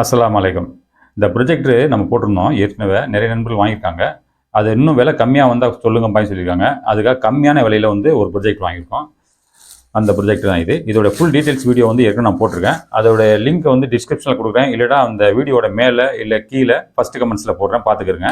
அஸ்லாம் அலைக்கும் இந்த ப்ரொஜெக்டர் நம்ம போட்டிருந்தோம் ஏற்கனவே நிறைய நண்பர்கள் வாங்கியிருக்காங்க. அது இன்னும் விலை கம்மியாக வந்தால் சொல்லுங்கப்பான்னு சொல்லியிருக்காங்க. அதுக்காக கம்மியான விலையில் வந்து ஒரு ப்ரொஜெக்ட் வாங்கியிருக்கோம். அந்த ப்ரொஜெக்ட் தான் இது. இதோட ஃபுல் டீட்டெயில்ஸ் வீடியோ வந்து ஏற்கனவே நான் போட்டிருக்கேன். அதோட லிங்க்கை வந்து டிஸ்கிரிப்ஷனில் கொடுக்குறேன். இல்லைடா அந்த வீடியோட மேலே இல்லை கீழே ஃபஸ்ட்டு கமெண்ட்ஸில் போடுறேன். பார்த்துக்கிறங்க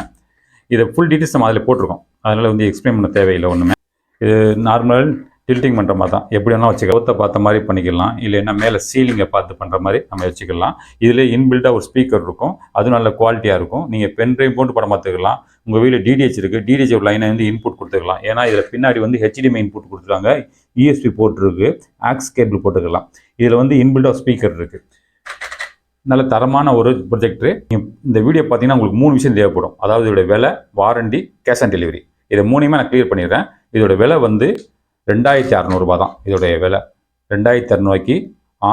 இதை ஃபுல் டீட்டெயில்ஸ் நம்ம அதில் போட்டிருக்கோம். அதனால் வந்து எக்ஸ்பிளைன் பண்ண தேவையில்லை ஒன்றுமே இது நார்மல் டில்ட்டிங் பண்ணுற மாதிரி தான். எப்படி வேணால் வச்சுக்கலாம். கவுத்தை பார்த்த மாதிரி பண்ணிக்கலாம். இல்லைன்னா மேலே சீலிங்கை பார்த்து பண்ணுற மாதிரி நம்ம வச்சுக்கலாம். இதில் இன்பில்டாக ஒரு ஸ்பீக்கர் இருக்கும். அது நல்ல குவாலிட்டியாக இருக்கும். நீங்கள் பென்ட்ரைவ் போட்டு படம் பார்த்துக்கலாம். உங்கள் வீட்டில் டிடிஹெச் இருக்குது டிடிஹெச் ஒரு லைனை வந்து இன்புட் கொடுத்துக்கலாம். ஏன்னா இதில் பின்னாடி வந்து ஹெச்டிஎம்ஐ இன்புட் கொடுத்துருக்காங்க யூஎஸ்பி போட்டிருக்கு. ஆக்ஸ் கேபிள் போட்டுக்கலாம். இதில் வந்து இன்பில்டாக ஸ்பீக்கர் இருக்குது நல்ல தரமான ஒரு ப்ரொஜெக்டரு இந்த வீடியோ பார்த்தீங்கன்னா உங்களுக்கு மூணு விஷயம் தேவைப்படும். அதாவது இதோட விலை வாரண்டி கேஷ் ஆன் டெலிவரி இதை மூணையுமே நான் க்ளியர் பண்ணிடுறேன். இதோட விலை வந்து ரெண்டாயிரத்தி அறநூறுபா தான் இதோடைய விலை. ரெண்டாயிரத்தி அறநூறுவாய்க்கு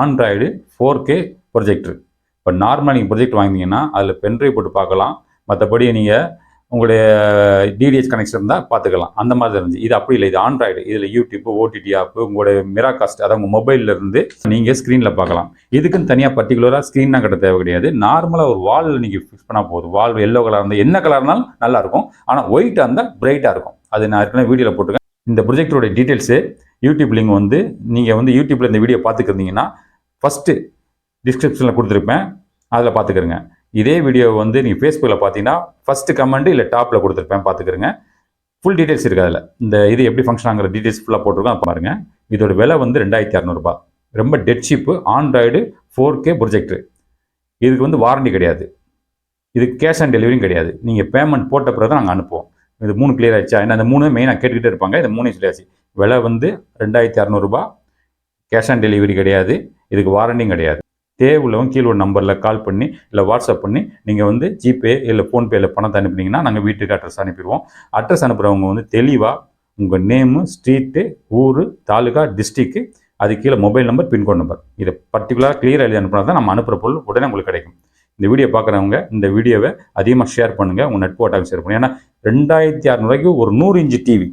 ஆண்ட்ராய்டு ஃபோர் கே ப்ரொஜெக்டர் இப்போ நார்மலாக நீங்கள் ப்ரொஜெக்ட் வாங்கினீங்கன்னா அதில் பென்ட்ரைவ் போட்டு பார்க்கலாம். மற்றபடி நீங்கள் உங்களுடைய டிடிஹெச் கனெக்ஷன் இருந்தால் பார்த்துக்கலாம். அந்த மாதிரி இருந்துச்சு. இது அப்படி இல்லை. இது ஆண்ட்ராய்டு இதில் யூடியூப் ஓடிடி ஆப்பு உங்களுடைய மிராகாஸ்ட் அதாவது உங்கள் மொபைல்லேருந்து நீங்கள் ஸ்க்ரீனில் பார்க்கலாம். இதுக்குன்னு தனியாக பர்டிகுலராக ஸ்க்ரீன்லாம் கட்ட தேவை கிடையாது. நார்மலாக ஒரு வாலில் நீங்கள் ஃபிக்ஸ் பண்ணால் போதும். வால் எல்லோ கலர் இருந்தால் என்ன கலர் இருந்தாலும் நல்லாயிருக்கும் ஆனால் ஒயிட்டாக இருந்தால் பிரைட்டாக இருக்கும். அது நான் ஏற்கனவே வீடியோவில் போட்டிருக்கேன். இந்த ப்ரொஜெக்டரோட டீட்டெயில்ஸு யூடியூப் லிங்க் வந்து நீங்கள் வந்து யூடியூப்பில் இந்த வீடியோ பார்த்துக்கிருந்தீங்கன்னா ஃபஸ்ட்டு டிஸ்கிரிப்ஷனில் கொடுத்துருப்பேன். அதில் பார்த்துக்கிறங்க இதே வீடியோ வந்து நீங்கள் ஃபேஸ்புக்கில் பார்த்தீங்கன்னா ஃபஸ்ட்டு கமெண்ட்டு இல்லை டாப்பில் கொடுத்துருப்பேன். பார்த்துக்கிறங்க ஃபுல் டீட்டெயில்ஸ் இருக்குது அதில். இந்த இது எப்படி ஃபங்க்ஷன் ஆகிற டீட்டெயில்ஸ் ஃபுல்லாக போட்டிருக்கோம் அதை பாருங்கள் இதோட விலை வந்து ரெண்டாயிரத்தி அறநூறுபா. ரொம்ப dead cheap android four K projector இதுக்கு வந்து வாரண்டி கிடையாது. இது கேஷ் ஆன் டெலிவரியும் கிடையாது. நீங்கள் பேமெண்ட் போட்ட பிறகு தான் நாங்கள் அனுப்புவோம். இது மூணு கிளியர் ஆயிடுச்சா? ஏன்னா இந்த மூணு மெயினாக கேட்டுக்கிட்டே இருப்பாங்க. இந்த மூணு சொல்லியாச்சு. விலை வந்து ரெண்டாயிரத்தி அறநூறுபா. கேஷ் ஆன் டெலிவரி கிடையாது. இதுக்கு வாரண்டியும் கிடையாது. தேவையில்லவும் கீழே ஒரு நம்பரில் கால் பண்ணி இல்லை வாட்ஸ்அப் பண்ணி நீங்கள் வந்து ஜிபே இல்லை ஃபோன்பேயில் பணத்தை அனுப்புனீங்கன்னா நாங்கள் வீட்டுக்கு அட்ரஸ் அனுப்பிடுவோம். அட்ரஸ் அனுப்புகிறவங்க வந்து தெளிவாக உங்கள் நேமு ஸ்ட்ரீட்டு ஊர் தாலுகா டிஸ்ட்ரிக்கு அது கீழே மொபைல் நம்பர் பின்கோட் நம்பர் இதை பர்டிகுலராக கிளியர் எழுதி அனுப்புனா தான் நம்ம அனுப்புகிற பொருள் உடனே உங்களுக்கு கிடைக்கும். இந்த வீடியோ பார்க்குறவங்க இந்த வீடியோவை அதிகமாக ஷேர் பண்ணுங்கள் உங்கள் நட்பு வட்டாரம் ஷேர் பண்ணுங்கள் ஏன்னா ரெண்டாயிரத்தி அறநூறுவாய்க்கு ஒரு நூறு இன்ச்சு டிவி